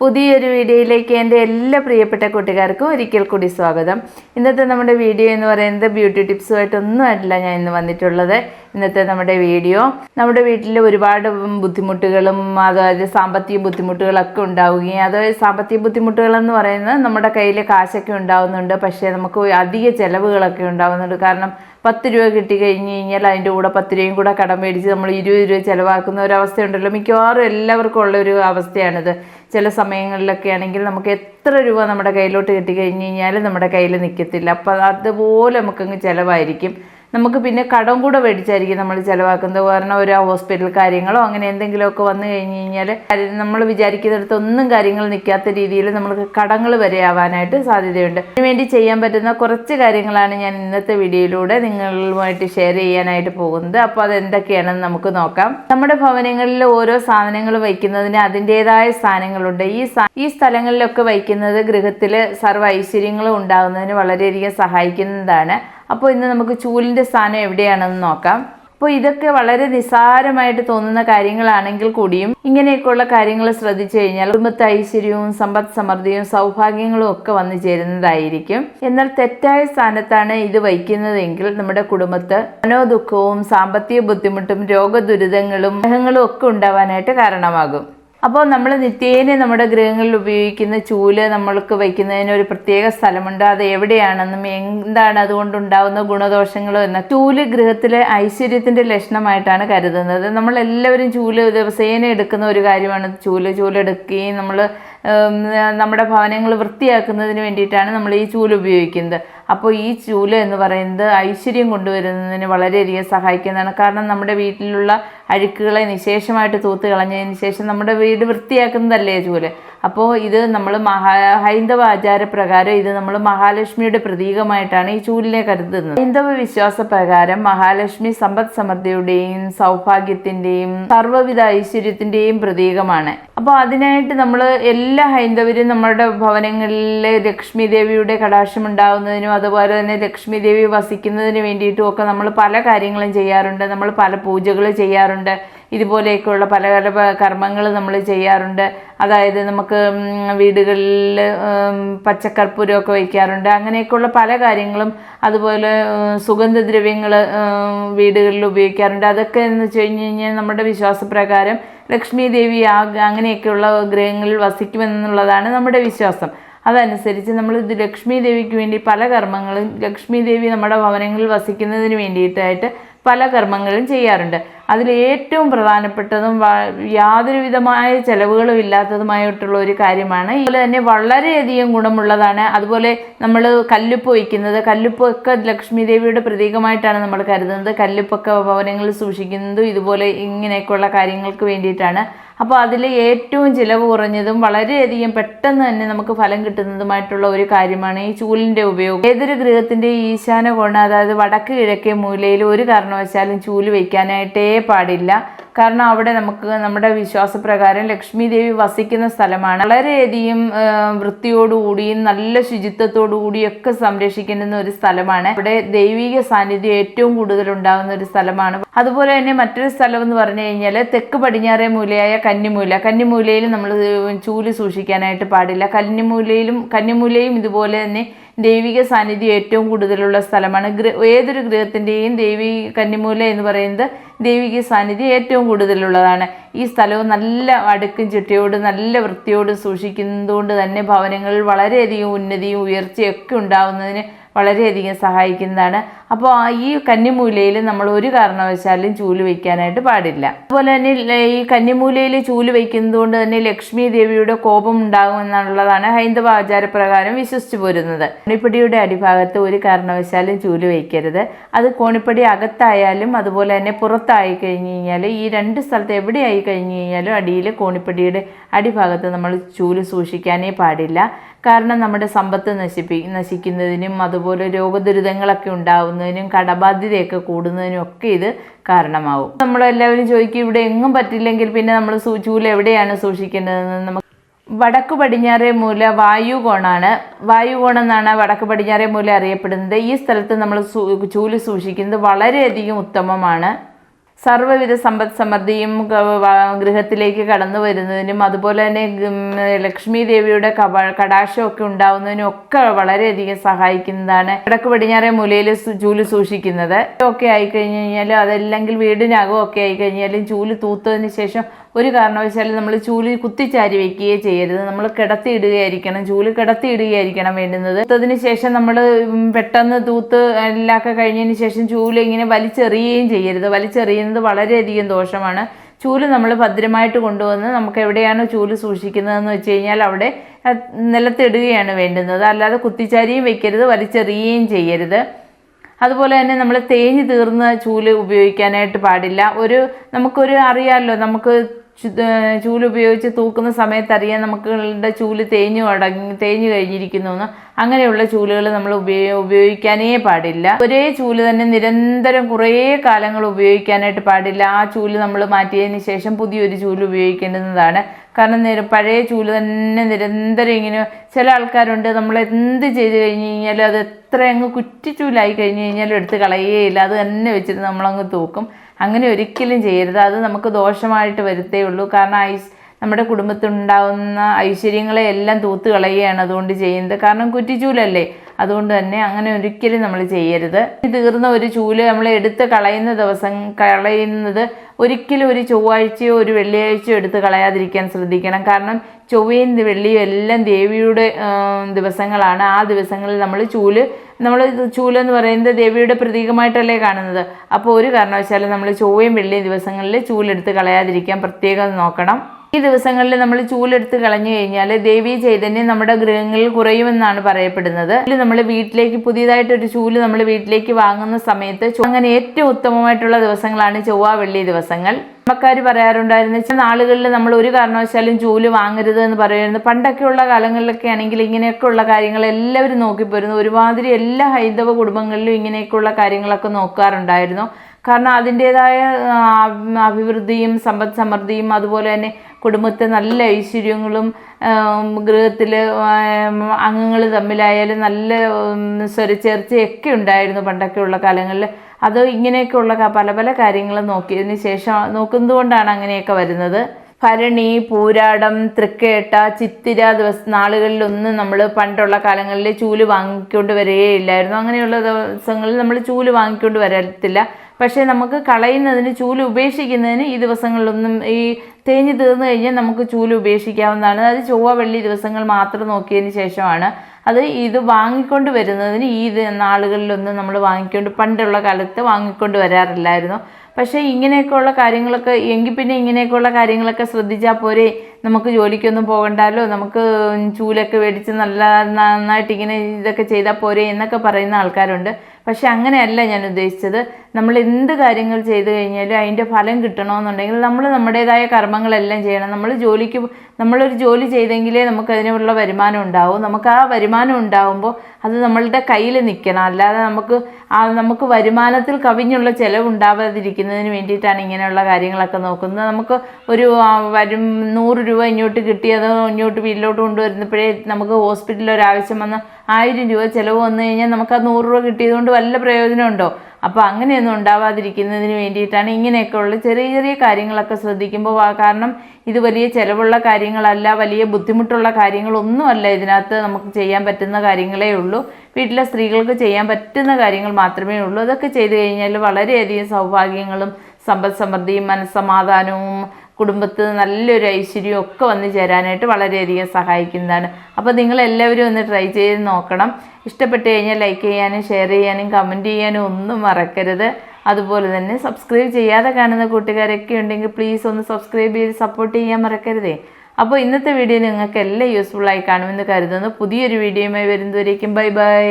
പുതിയൊരു വീഡിയോയിലേക്ക് എന്റെ എല്ലാ പ്രിയപ്പെട്ട കൂട്ടുകാർക്കും ഒരിക്കൽ കൂടി സ്വാഗതം. ഇന്നത്തെ നമ്മുടെ വീഡിയോ എന്ന് പറയുന്നത് ബ്യൂട്ടി ടിപ്സുമായിട്ടൊന്നും അല്ല ഞാൻ ഇന്ന് വന്നിട്ടുള്ളത്. ഇന്നത്തെ നമ്മുടെ വീഡിയോ. നമ്മുടെ വീട്ടിൽ ഒരുപാട് ബുദ്ധിമുട്ടുകളും അതായത് സാമ്പത്തിക ബുദ്ധിമുട്ടുകളൊക്കെ ഉണ്ടാവുകയും അതായത് സാമ്പത്തിക ബുദ്ധിമുട്ടുകളെന്ന് പറയുന്നത് നമ്മുടെ കയ്യിൽ കാശൊക്കെ ഉണ്ടാവുന്നുണ്ട് പക്ഷേ നമുക്ക് അധിക ചിലവുകളൊക്കെ ഉണ്ടാവുന്നുണ്ട്. കാരണം പത്ത് രൂപ കിട്ടി കഴിഞ്ഞ് കഴിഞ്ഞാൽ അതിന്റെ കൂടെ പത്ത് രൂപയും കൂടെ കടം മേടിച്ച് നമ്മൾ ഇരുപത് രൂപ ചിലവാക്കുന്ന ഒരു അവസ്ഥയുണ്ടല്ലോ മിക്കവാറും എല്ലാവർക്കും ഉള്ള ഒരു അവസ്ഥയാണിത്. ചില സമയങ്ങളിലൊക്കെ ആണെങ്കിൽ നമുക്ക് എത്ര രൂപ നമ്മുടെ കയ്യിലോട്ട് കിട്ടി കഴിഞ്ഞ് കഴിഞ്ഞാൽ നമ്മുടെ കയ്യിൽ നിൽക്കത്തില്ല. അപ്പോൾ അതുപോലെ നമുക്കങ്ങ് ചിലവായിരിക്കും. നമുക്ക് പിന്നെ കടം കൂടെ മേടിച്ചായിരിക്കും നമ്മൾ ചിലവാക്കുന്നത്. കാരണം ഒരു ഹോസ്പിറ്റൽ കാര്യങ്ങളോ അങ്ങനെ എന്തെങ്കിലുമൊക്കെ വന്നു കഴിഞ്ഞ് കഴിഞ്ഞാൽ നമ്മൾ വിചാരിക്കുന്നിടത്ത് ഒന്നും കാര്യങ്ങൾ നിൽക്കാത്ത രീതിയിൽ നമുക്ക് കടങ്ങൾ വരെ ആവാനായിട്ട് സാധ്യതയുണ്ട്. അതിനുവേണ്ടി ചെയ്യാൻ പറ്റുന്ന കുറച്ച് കാര്യങ്ങളാണ് ഞാൻ ഇന്നത്തെ വീഡിയോയിലൂടെ നിങ്ങളുമായിട്ട് ഷെയർ ചെയ്യാനായിട്ട് പോകുന്നത്. അപ്പോൾ അതെന്തൊക്കെയാണെന്ന് നമുക്ക് നോക്കാം. നമ്മുടെ ഭവനങ്ങളിൽ ഓരോ സാധനങ്ങൾ വയ്ക്കുന്നതിന് അതിന്റെതായ സ്ഥാനങ്ങളുണ്ട്. ഈ ഈ സ്ഥലങ്ങളിലൊക്കെ വയ്ക്കുന്നത് ഗൃഹത്തിൽ സർവ ഐശ്വര്യങ്ങളും ഉണ്ടാകുന്നതിന് വളരെയധികം സഹായിക്കുന്നതാണ്. അപ്പോൾ ഇന്ന് നമുക്ക് ചൂലിന്റെ സ്ഥാനം എവിടെയാണെന്ന് നോക്കാം. അപ്പോൾ ഇതൊക്കെ വളരെ നിസ്സാരമായിട്ട് തോന്നുന്ന കാര്യങ്ങളാണെങ്കിൽ കൂടിയും ഇങ്ങനെയൊക്കെയുള്ള കാര്യങ്ങൾ ശ്രദ്ധിച്ചു കഴിഞ്ഞാൽ കുടുംബത്തെ ഐശ്വര്യവും സമ്പദ് സമൃദ്ധിയും സൗഭാഗ്യങ്ങളും ഒക്കെ വന്നു ചേരുന്നതായിരിക്കും. എന്നാൽ തെറ്റായ സ്ഥാനത്താണ് ഇത് വയ്ക്കുന്നതെങ്കിൽ നമ്മുടെ കുടുംബത്ത് മനോദുഃഖവും സാമ്പത്തിക ബുദ്ധിമുട്ടും രോഗദുരിതങ്ങളും ഗ്രഹങ്ങളും ഒക്കെ ഉണ്ടാവാനായിട്ട് കാരണമാകും. അപ്പോൾ നമ്മൾ നിത്യേന നമ്മുടെ ഗൃഹങ്ങളിൽ ഉപയോഗിക്കുന്ന ചൂൽ നമ്മൾക്ക് വയ്ക്കുന്നതിന് ഒരു പ്രത്യേക സ്ഥലമുണ്ട്. അത് എവിടെയാണെന്നും എന്താണ് അതുകൊണ്ട് ഉണ്ടാകുന്ന ഗുണദോഷങ്ങളോ എന്ന ചൂൽ ഗൃഹത്തിലെ ഐശ്വര്യത്തിന്റെ ലക്ഷണമായിട്ടാണ് കരുതുന്നത്. നമ്മൾ എല്ലാവരും ചൂൽ ദിവസേന എടുക്കുന്ന ഒരു കാര്യമാണ്. ചൂൽ ചൂലെടുക്കുകയും നമ്മൾ നമ്മുടെ ഭവനങ്ങൾ വൃത്തിയാക്കുന്നതിന് വേണ്ടിയിട്ടാണ് നമ്മൾ ഈ ചൂൽ ഉപയോഗിക്കുന്നത്. അപ്പോൾ ഈ ചൂൽ എന്ന് പറയുന്നത് ഐശ്വര്യം കൊണ്ടുവരുന്നതിന് വളരെയധികം സഹായിക്കുന്നതാണ്. കാരണം നമ്മുടെ വീട്ടിലുള്ള അഴുക്കുകളെ നിശേഷമായിട്ട് തൂത്ത് കളഞ്ഞതിന് ശേഷം നമ്മുടെ വീട് വൃത്തിയാക്കുന്നതല്ലേ ചൂൽ? അപ്പോൾ ഇത് നമ്മൾ മഹാ ഹൈന്ദവ ആചാരപ്രകാരം ഇത് നമ്മൾ മഹാലക്ഷ്മിയുടെ പ്രതീകമായിട്ടാണ് ഈ ചൂലിനെ കരുതുന്നത്. ഹൈന്ദവ വിശ്വാസ പ്രകാരം മഹാലക്ഷ്മി സമ്പദ് സമൃദ്ധിയുടെയും സൗഭാഗ്യത്തിന്റെയും സർവവിധ ഐശ്വര്യത്തിന്റെയും പ്രതീകമാണ്. അപ്പോൾ അതിനായിട്ട് നമ്മൾ എല്ലാ ഹൈന്ദവരും നമ്മുടെ ഭവനങ്ങളിൽ ലക്ഷ്മി ദേവിയുടെ കടാക്ഷം ഉണ്ടാകുന്നതിനും അതുപോലെ തന്നെ ലക്ഷ്മി ദേവി വസിക്കുന്നതിന് വേണ്ടിയിട്ടും ഒക്കെ നമ്മൾ പല കാര്യങ്ങളും ചെയ്യാറുണ്ട്. നമ്മൾ പല പൂജകൾ ചെയ്യാറുണ്ട്. ഇതുപോലെയൊക്കെയുള്ള പല പല കർമ്മങ്ങൾ നമ്മൾ ചെയ്യാറുണ്ട്. അതായത് നമുക്ക് വീടുകളിൽ പച്ചക്കർപ്പൂരമൊക്കെ വയ്ക്കാറുണ്ട്. അങ്ങനെയൊക്കെയുള്ള പല കാര്യങ്ങളും അതുപോലെ സുഗന്ധദ്രവ്യങ്ങൾ വീടുകളിൽ ഉപയോഗിക്കാറുണ്ട്. അതൊക്കെ എന്ന് വെച്ച് കഴിഞ്ഞ് കഴിഞ്ഞാൽ നമ്മുടെ വിശ്വാസപ്രകാരം ലക്ഷ്മി ദേവി അങ്ങനെയൊക്കെയുള്ള ഗ്രഹങ്ങളിൽ വസിക്കുമെന്നുള്ളതാണ് നമ്മുടെ വിശ്വാസം. അതനുസരിച്ച് നമ്മൾ ഇത് ലക്ഷ്മി ദേവിക്ക് വേണ്ടി പല കർമ്മങ്ങളും ലക്ഷ്മി ദേവി നമ്മുടെ ഭവനങ്ങളിൽ വസിക്കുന്നതിന് വേണ്ടിയിട്ടായിട്ട് പല കർമ്മങ്ങളും ചെയ്യാറുണ്ട്. അതിൽ ഏറ്റവും പ്രധാനപ്പെട്ടതും യാതൊരുവിധമായ യാതൊരു വിധമായ ചെലവുകളും ഇല്ലാത്തതുമായിട്ടുള്ള ഒരു കാര്യമാണ്. അതുപോലെ തന്നെ വളരെയധികം ഗുണമുള്ളതാണ്. അതുപോലെ നമ്മൾ കല്ലുപ്പ് വയ്ക്കുന്നത്. കല്ലുപ്പൊക്കെ ലക്ഷ്മി ദേവിയുടെ പ്രതീകമായിട്ടാണ് നമ്മൾ കരുതുന്നത്. കല്ലുപ്പൊക്കെ ഭവനങ്ങളിൽ സൂക്ഷിക്കുന്നതും ഇതുപോലെ ഇങ്ങനെയൊക്കെയുള്ള കാര്യങ്ങൾക്ക് വേണ്ടിയിട്ടാണ്. അപ്പോൾ അതിൽ ഏറ്റവും ചിലവ് കുറഞ്ഞതും വളരെയധികം പെട്ടെന്ന് തന്നെ നമുക്ക് ഫലം കിട്ടുന്നതുമായിട്ടുള്ള ഒരു കാര്യമാണ് ഈ ചൂലിന്റെ ഉപയോഗം. ഏതൊരു ഗൃഹത്തിന്റെ ഈശാന കോണ അതായത് വടക്ക് കിഴക്കേ മൂലയിൽ ഒരു കാരണവശാലും ചൂൽ വയ്ക്കാനായിട്ടേ പാടില്ല. കാരണം അവിടെ നമുക്ക് നമ്മുടെ വിശ്വാസപ്രകാരം ലക്ഷ്മി ദേവി വസിക്കുന്ന സ്ഥലമാണ്. വളരെയധികം വൃത്തിയോടുകൂടിയും നല്ല ശുചിത്വത്തോടുകൂടിയൊക്കെ സംരക്ഷിക്കുന്ന ഒരു സ്ഥലമാണ്. അവിടെ ദൈവിക സാന്നിധ്യം ഏറ്റവും കൂടുതൽ ഉണ്ടാകുന്ന ഒരു സ്ഥലമാണ്. അതുപോലെ തന്നെ മറ്റൊരു സ്ഥലം എന്ന് പറഞ്ഞു കഴിഞ്ഞാൽ തെക്ക് പടിഞ്ഞാറേ മൂലയായ കന്നിമൂല. കന്നിമൂലയിൽ നമ്മൾ ചൂൽ സൂക്ഷിക്കാനായിട്ട് പാടില്ല. കന്നിമൂലയിലും കന്നിമൂലയും ഇതുപോലെ തന്നെ ദൈവിക സാന്നിധ്യം ഏറ്റവും കൂടുതലുള്ള സ്ഥലമാണ്. ഏതൊരു ഗൃഹത്തിന്റെയും ദൈവി കന്നിമൂല എന്ന് പറയുന്നത് ദൈവിക സാന്നിധ്യം ഏറ്റവും കൂടുതലുള്ളതാണ്. ഈ സ്ഥലവും നല്ല അടുക്കും ചിട്ടയോട് നല്ല വൃത്തിയോട് സൂക്ഷിക്കുന്നതുകൊണ്ട് തന്നെ ഭവനങ്ങളിൽ വളരെയധികം ഉന്നതിയും ഉയർച്ചയൊക്കെ ഉണ്ടാവുന്നതിന് വളരെയധികം സഹായിക്കുന്നതാണ്. അപ്പോൾ ഈ കന്നിമൂലയിൽ നമ്മൾ ഒരു കാരണവശാലും ചൂൽ വയ്ക്കാനായിട്ട് പാടില്ല. അതുപോലെ തന്നെ ഈ കന്നിമൂലയിൽ ചൂൽ വയ്ക്കുന്നത് കൊണ്ട് തന്നെ ലക്ഷ്മി ദേവിയുടെ കോപം ഉണ്ടാകുമെന്നുള്ളതാണ് ഹൈന്ദവ ആചാരപ്രകാരം വിശ്വസിച്ചു പോരുന്നത്. കോണിപ്പടിയുടെ അടിഭാഗത്ത് ഒരു കാരണവശാലും ചൂൽ വയ്ക്കരുത് അത് കോണിപ്പടി അകത്തായാലും അതുപോലെ തന്നെ പുറത്തായി കഴിഞ്ഞ് കഴിഞ്ഞാൽ ഈ രണ്ട് സ്ഥലത്ത് എവിടെയായി കഴിഞ്ഞ് കഴിഞ്ഞാലും അടിയിൽ കോണിപ്പടിയുടെ അടിഭാഗത്ത് നമ്മൾ ചൂൽ സൂക്ഷിക്കാനേ പാടില്ല. കാരണം നമ്മുടെ സമ്പത്ത് നശിപ്പി നശിക്കുന്നതിനും അതുപോലെ രോഗദുരിതങ്ങളൊക്കെ ഉണ്ടാവുന്നതിനും കടബാധ്യതയൊക്കെ കൂടുന്നതിനും ഒക്കെ ഇത് കാരണമാവും. നമ്മളെല്ലാവരും ചോദിക്കും ഇവിടെ എങ്ങും പറ്റില്ലെങ്കിൽ പിന്നെ നമ്മൾ ചൂല എവിടെയാണ് സൂക്ഷിക്കേണ്ടതെന്ന്? നമുക്ക് വടക്കു പടിഞ്ഞാറേ മൂല വായുകോണാണ്. വായുകോണം എന്നാണ് വടക്ക് പടിഞ്ഞാറേ മൂല അറിയപ്പെടുന്നത്. ഈ സ്ഥലത്ത് നമ്മൾ ചൂൽ സൂക്ഷിക്കുന്നത് വളരെയധികം ഉത്തമമാണ്. സർവവിധ സമ്പദ് സമൃദ്ധിയും ഗൃഹത്തിലേക്ക് കടന്നു വരുന്നതിനും അതുപോലെ തന്നെ ലക്ഷ്മി ദേവിയുടെ കവ കടാക്ഷമൊക്കെ ഉണ്ടാവുന്നതിനും ഒക്കെ വളരെയധികം സഹായിക്കുന്നതാണ് കിഴക്ക് പടിഞ്ഞാറേ മൂലയിൽ ചൂൽ സൂക്ഷിക്കുന്നത്. ഒക്കെ ആയിക്കഴിഞ്ഞ് കഴിഞ്ഞാൽ അതല്ലെങ്കിൽ വീടിനകം ഒക്കെ ആയിക്കഴിഞ്ഞാലും ചൂൽ തൂത്തതിന് ശേഷം ഒരു കാരണവശാലും നമ്മൾ ചൂൽ കുത്തിച്ചാരി വെക്കുകയോ ചെയ്യരുത്. നമ്മൾ കിടത്തിയിടുകയായിരിക്കണം ചൂൽ കിടത്തിയിടുകയായിരിക്കണം വേണ്ടുന്നത്. അതിന് ശേഷം നമ്മൾ പെട്ടെന്ന് തൂത്ത് എല്ലാമൊക്കെ കഴിഞ്ഞതിന് ശേഷം ചൂൽ ഇങ്ങനെ വലിച്ചെറിയുകയും ചെയ്യരുത്. വലിച്ചെറിയുന്നത് വളരെയധികം ദോഷമാണ്. ചൂൽ നമ്മൾ ഭദ്രമായിട്ട് കൊണ്ടുവന്ന് നമുക്ക് എവിടെയാണോ ചൂൽ സൂക്ഷിക്കുന്നതെന്ന് വെച്ച് കഴിഞ്ഞാൽ അവിടെ നിലത്തിടുകയാണ് വേണ്ടുന്നത്. അല്ലാതെ കുത്തിച്ചാരിയും വെക്കരുത് വലിച്ചെറിയുകയും ചെയ്യരുത്. അതുപോലെ തന്നെ നമ്മൾ തേഞ്ഞ് തീർന്ന ചൂൽ ഉപയോഗിക്കാനായിട്ട് പാടില്ല. ഒരു നമുക്കൊരു അറിയാമല്ലോ നമുക്ക് ചൂൽ ഉപയോഗിച്ച് തൂക്കുന്ന സമയത്ത് അറിയാം നമുക്കുടെ ചൂൽ തേഞ്ഞു അടങ്ങി തേഞ്ഞു കഴിഞ്ഞിരിക്കുന്നു എന്ന് അങ്ങനെയുള്ള ചൂലുകൾ നമ്മൾ ഉപയോഗ ഉപയോഗിക്കാനേ പാടില്ല. ഒരേ ചൂൽ തന്നെ നിരന്തരം കുറേ കാലങ്ങൾ ഉപയോഗിക്കാനായിട്ട് പാടില്ല. ആ ചൂൽ നമ്മൾ മാറ്റിയതിന് ശേഷം പുതിയൊരു ചൂൽ ഉപയോഗിക്കേണ്ടുന്നതാണ്. കാരണം പഴയ ചൂൽ തന്നെ നിരന്തരം ഇങ്ങനെ ചില ആൾക്കാരുണ്ട് നമ്മൾ എന്ത് ചെയ്ത് കഴിഞ്ഞ് കഴിഞ്ഞാൽ അത് എത്ര അങ്ങ് കുറ്റിച്ചൂലായി കഴിഞ്ഞ് കഴിഞ്ഞാൽ എടുത്ത് കളയുകയില്ല അത് തന്നെ വെച്ചിട്ട് നമ്മളങ്ങ് തൂക്കും. അങ്ങനെ ഒരിക്കലും ചെയ്യരുത്. അത് നമുക്ക് ദോഷമായിട്ട് വരുത്തേ ഉള്ളൂ. കാരണം ഐസ് നമ്മുടെ കുടുംബത്തിലുണ്ടാകുന്ന ഐശ്വര്യങ്ങളെ എല്ലാം തൂത്ത് കളയുകയാണ് അതുകൊണ്ട് ചെയ്യുന്നത്. കാരണം കുറ്റിച്ചൂലല്ലേ അതുകൊണ്ട് തന്നെ അങ്ങനെ ഒരിക്കലും നമ്മൾ ചെയ്യരുത്. തീർന്ന ഒരു ചൂൽ നമ്മൾ എടുത്ത് കളയുന്ന ദിവസം കളയുന്നത് ഒരിക്കലും ഒരു ചൊവ്വാഴ്ചയോ ഒരു വെള്ളിയാഴ്ചയോ എടുത്ത് കളയാതിരിക്കാൻ ശ്രദ്ധിക്കണം. കാരണം ചൊവ്വയും വെള്ളിയും എല്ലാം ദേവിയുടെ ദിവസങ്ങളാണ്. ആ ദിവസങ്ങളിൽ നമ്മൾ ചൂൽ നമ്മൾ ചൂലെന്ന് പറയുന്നത് ദേവിയുടെ പ്രതീകമായിട്ടല്ലേ കാണുന്നത്. അപ്പോൾ ഒരു കാരണവശാലും നമ്മൾ ചൊവ്വയും വെള്ളിയും ദിവസങ്ങളിൽ ചൂലെടുത്ത് കളയാതിരിക്കാൻ പ്രത്യേകം നോക്കണം. ഈ ദിവസങ്ങളിൽ നമ്മൾ ചൂലെടുത്ത് കളഞ്ഞു കഴിഞ്ഞാൽ ദേവീ ചൈതന്യം നമ്മുടെ ഗൃഹങ്ങളിൽ കുറയുമെന്നാണ് പറയപ്പെടുന്നത്. നമ്മൾ വീട്ടിലേക്ക് പുതിയതായിട്ട് ഒരു ചൂൽ നമ്മൾ വീട്ടിലേക്ക് വാങ്ങുന്ന സമയത്ത് അങ്ങനെ ഏറ്റവും ഉത്തമമായിട്ടുള്ള ദിവസങ്ങളാണ് ചൊവ്വ വെള്ളി ദിവസങ്ങൾ. അമ്മക്കാർ പറയാറുണ്ടായിരുന്നു ചില നാളുകളിൽ നമ്മൾ ഒരു കാരണവശാലും ചൂൽ വാങ്ങരുത് എന്ന് പറയുന്നത് പണ്ടൊക്കെയുള്ള കാലങ്ങളിലൊക്കെ ആണെങ്കിൽ ഇങ്ങനെയൊക്കെയുള്ള കാര്യങ്ങൾ എല്ലാവരും നോക്കിപ്പോരുന്നു. ഒരുമാതിരി എല്ലാ ഹൈന്ദവ കുടുംബങ്ങളിലും ഇങ്ങനെയൊക്കെയുള്ള കാര്യങ്ങളൊക്കെ നോക്കാറുണ്ടായിരുന്നു. കാരണം അതിന്റെതായ അഭിവൃദ്ധിയും സമ്പദ് സമൃദ്ധിയും അതുപോലെ തന്നെ കുടുംബത്തെ നല്ല ഐശ്വര്യങ്ങളും ഗൃഹത്തിൽ അംഗങ്ങൾ തമ്മിലായാലും നല്ല സ്വരച്ചേർച്ചയൊക്കെ ഉണ്ടായിരുന്നു പണ്ടൊക്കെയുള്ള കാലങ്ങളിൽ അത് ഇങ്ങനെയൊക്കെയുള്ള പല പല കാര്യങ്ങൾ നോക്കിയതിന് ശേഷം നോക്കുന്നതുകൊണ്ടാണ് അങ്ങനെയൊക്കെ വരുന്നത്. ഭരണി പൂരാടം തൃക്കേട്ട ചിത്തിര ദിവസ നാളുകളിലൊന്നും നമ്മൾ പണ്ടുള്ള കാലങ്ങളിൽ ചൂൽ വാങ്ങിക്കൊണ്ട് വരികയില്ലായിരുന്നു അങ്ങനെയുള്ള ദിവസങ്ങളിൽ നമ്മൾ ചൂൽ വാങ്ങിക്കൊണ്ട് വരത്തില്ല. പക്ഷേ നമുക്ക് കളയുന്നതിന് ചൂൽ ഉപേക്ഷിക്കുന്നതിന് ഈ ദിവസങ്ങളിലൊന്നും ഈ തേഞ്ഞ് തീർന്നു കഴിഞ്ഞാൽ നമുക്ക് ചൂൽ ഉപേക്ഷിക്കാവുന്നതാണ്. അത് ചൊവ്വ വെള്ളി ദിവസങ്ങൾ മാത്രം നോക്കിയതിന് ശേഷമാണ്. അത് ഇത് വാങ്ങിക്കൊണ്ട് വരുന്നതിന് ഈ നാളുകളിലൊന്നും നമ്മൾ വാങ്ങിക്കൊണ്ട് പണ്ടുള്ള കാലത്ത് വാങ്ങിക്കൊണ്ട് വരാറില്ലായിരുന്നു. പക്ഷേ ഇങ്ങനെയൊക്കെയുള്ള കാര്യങ്ങളൊക്കെ എങ്കിൽ പിന്നെ ഇങ്ങനെയൊക്കെയുള്ള കാര്യങ്ങളൊക്കെ ശ്രദ്ധിച്ചാൽ പോരെ നമുക്ക് ജോലിക്കൊന്നും പോകണ്ടല്ലോ നമുക്ക് ചൂലൊക്കെ മേടിച്ച് നല്ല നന്നായിട്ട് ഇങ്ങനെ ഇതൊക്കെ ചെയ്താൽ പോരെ എന്നൊക്കെ പറയുന്ന ആൾക്കാരുണ്ട്. പക്ഷെ അങ്ങനെയല്ല ഞാൻ ഉദ്ദേശിച്ചത്. നമ്മൾ എന്ത് കാര്യങ്ങൾ ചെയ്തു കഴിഞ്ഞാലും അതിന്റെ ഫലം കിട്ടണമെന്നുണ്ടെങ്കിൽ നമ്മൾ നമ്മുടേതായ കർമ്മങ്ങളെല്ലാം ചെയ്യണം. നമ്മൾ ജോലിക്ക് നമ്മളൊരു ജോലി ചെയ്തെങ്കിലേ നമുക്ക് അതിനുള്ള വരുമാനം ഉണ്ടാവും. നമുക്ക് ആ വരുമാനം ഉണ്ടാവുമ്പോൾ അത് നമ്മളുടെ കയ്യിൽ നിൽക്കണം അല്ലാതെ നമുക്ക് ആ നമുക്ക് വരുമാനത്തിൽ കവിഞ്ഞുള്ള ചിലവുണ്ടാവാതിരിക്കുന്നതിന് വേണ്ടിയിട്ടാണ് ഇങ്ങനെയുള്ള കാര്യങ്ങളൊക്കെ നോക്കുന്നത്. നമുക്ക് ഒരു വരും നൂറ് രൂപ ഇങ്ങോട്ട് കിട്ടി അത് ഇങ്ങോട്ട് വീട്ടിലോട്ട് കൊണ്ടുവരുന്നപ്പോഴേ നമുക്ക് ഹോസ്പിറ്റലിൽ ഒരാവശ്യം വന്ന് ആയിരം രൂപ ചിലവ് വന്നു കഴിഞ്ഞാൽ നമുക്ക് ആ നൂറ് രൂപ കിട്ടിയതുകൊണ്ട് വല്ല പ്രയോജനമുണ്ടോ? അപ്പോൾ അങ്ങനെയൊന്നും ഉണ്ടാവാതിരിക്കുന്നതിന് വേണ്ടിയിട്ടാണ് ഇങ്ങനെയൊക്കെയുള്ള ചെറിയ ചെറിയ കാര്യങ്ങളൊക്കെ ശ്രദ്ധിക്കുമ്പോൾ കാരണം ഇത് വലിയ ചിലവുള്ള കാര്യങ്ങളല്ല വലിയ ബുദ്ധിമുട്ടുള്ള കാര്യങ്ങളൊന്നുമല്ല ഇതിനകത്ത് നമുക്ക് ചെയ്യാൻ പറ്റുന്ന കാര്യങ്ങളേ ഉള്ളൂ. വീട്ടിലെ സ്ത്രീകൾക്ക് ചെയ്യാൻ പറ്റുന്ന കാര്യങ്ങൾ മാത്രമേ ഉള്ളൂ. അതൊക്കെ ചെയ്തു കഴിഞ്ഞാൽ വളരെയധികം സൗഭാഗ്യങ്ങളും സമ്പദ് സമൃദ്ധിയും മനസ്സമാധാനവും കുടുംബത്തിൽ നല്ലൊരു ഐശ്വര്യവും ഒക്കെ വന്നു ചേരാനായിട്ട് വളരെയധികം സഹായിക്കുന്നതാണ്. അപ്പോൾ നിങ്ങൾ എല്ലാവരും ഒന്ന് ട്രൈ ചെയ്ത് നോക്കണം. ഇഷ്ടപ്പെട്ട് കഴിഞ്ഞാൽ ലൈക്ക് ചെയ്യാനും ഷെയർ ചെയ്യാനും കമന്റ് ചെയ്യാനും ഒന്നും മറക്കരുത്. അതുപോലെ തന്നെ സബ്സ്ക്രൈബ് ചെയ്യാതെ കാണുന്ന കൂട്ടുകാരൊക്കെ ഉണ്ടെങ്കിൽ പ്ലീസ് ഒന്ന് സബ്സ്ക്രൈബ് ചെയ്ത് സപ്പോർട്ട് ചെയ്യാൻ മറക്കരുതേ. അപ്പോൾ ഇന്നത്തെ വീഡിയോ നിങ്ങൾക്ക് എല്ലാം യൂസ്ഫുൾ ആയി കാണുമെന്ന് കരുതുന്നു. പുതിയൊരു വീഡിയോയുമായി വരുന്നവരേക്കും ബൈ ബൈ.